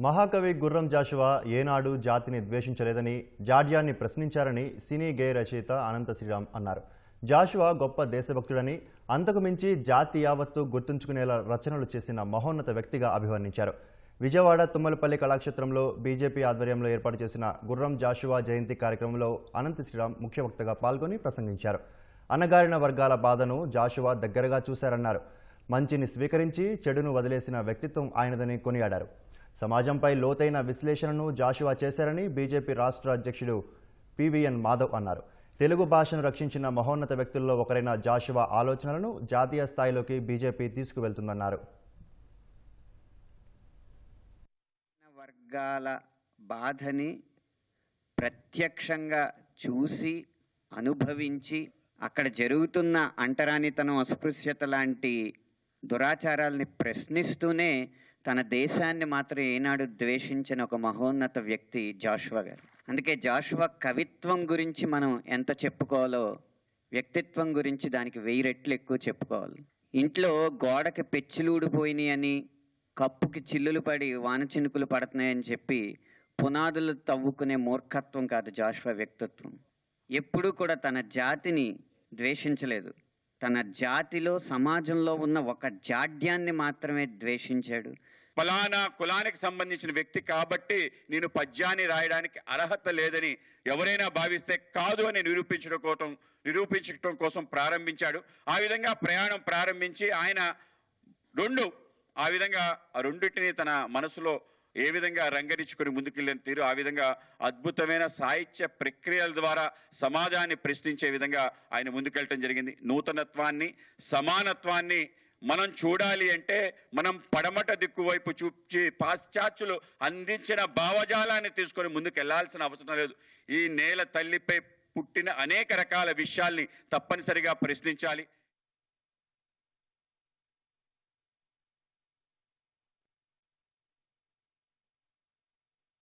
మహాకవి గుర్రం జాషువా ఏనాడు జాతిని ద్వేషించలేదని జాడ్యాన్ని ప్రశ్నించారని సినీ గేయ రచయిత అనంత శ్రీరామ్ అన్నారు. జాషువా గొప్ప దేశభక్తుడని అంతకు మించి జాతి యావత్తు గుర్తుంచుకునేలా రచనలు చేసిన మహోన్నత వ్యక్తిగా అభివర్ణించారు. విజయవాడ తుమ్మలపల్లి కళాక్షేత్రంలో బీజేపీ ఆధ్వర్యంలో ఏర్పాటు చేసిన గుర్రం జాషువా జయంతి కార్యక్రమంలో అనంత శ్రీరామ్ ముఖ్య వక్తగా పాల్గొని ప్రసంగించారు. అణగారిన వర్గాల బాధను జాషువా దగ్గరగా చూశారన్నారు. మంచిని స్వీకరించి చెడును వదిలేసిన వ్యక్తిత్వం ఆయనదని కొనియాడారు. సమాజంపై లోతైన విశ్లేషణను జాషువా చేశారని బీజేపీ రాష్ట్ర అధ్యక్షుడు పివిఎన్ మాధవ్ అన్నారు. తెలుగు భాషను రక్షించిన మహోన్నత వ్యక్తుల్లో ఒకరైన జాషువా ఆలోచనలను జాతీయ స్థాయిలోకి బీజేపీ తీసుకువెళ్తుందన్నారు. వర్గాల బాధని ప్రత్యక్షంగా చూసి అనుభవించి అక్కడ జరుగుతున్న అంటరానితనం అస్పృశ్యత లాంటి దురాచారాల్ని ప్రశ్నిస్తూనే తన దేశాన్ని మాత్రం ఏనాడు ద్వేషించిన ఒక మహోన్నత వ్యక్తి జాషువా గారు. అందుకే జాషువా కవిత్వం గురించి మనం ఎంత చెప్పుకోవాలో వ్యక్తిత్వం గురించి దానికి వెయ్యి రెట్లు ఎక్కువ చెప్పుకోవాలి. ఇంట్లో గోడకి పెచ్చులు ఊడిపోయినాయి అని కప్పుకి చిల్లులు పడి వాన చినుకులు పడుతున్నాయని చెప్పి పునాదులు తవ్వుకునే మూర్ఖత్వం కాదు జాషువా వ్యక్తిత్వం. ఎప్పుడూ కూడా తన జాతిని ద్వేషించలేదు. తన జాతిలో సమాజంలో ఉన్న ఒక జాడ్యాన్ని మాత్రమే ద్వేషించాడు. ఫలానా కులానికి సంబంధించిన వ్యక్తి కాబట్టి నేను పద్యాన్ని రాయడానికి అర్హత లేదని ఎవరైనా భావిస్తే కాదు అని నిరూపించడం కోసం నిరూపించడం కోసం ప్రారంభించాడు. ఆ విధంగా ప్రయాణం ప్రారంభించి ఆయన రెండు ఆ విధంగా రెండింటిని తన మనసులో ఏ విధంగా రంగరించుకొని ముందుకెళ్ళిన తీరు ఆ విధంగా అద్భుతమైన సాహిత్య ప్రక్రియల ద్వారా సమాజాన్ని ప్రశ్నించే విధంగా ఆయన ముందుకెళ్ళటం జరిగింది. నూతనత్వాన్ని సమానత్వాన్ని మనం చూడాలి అంటే మనం పడమట దిక్కు వైపు చూచి పాశ్చాత్యులు అందించిన భావజాలాన్ని తీసుకొని ముందుకు వెళ్ళాల్సిన అవసరం లేదు. ఈ నేల తల్లిపై పుట్టిన అనేక రకాల విషయాల్ని తప్పనిసరిగా ప్రశ్నించాలి.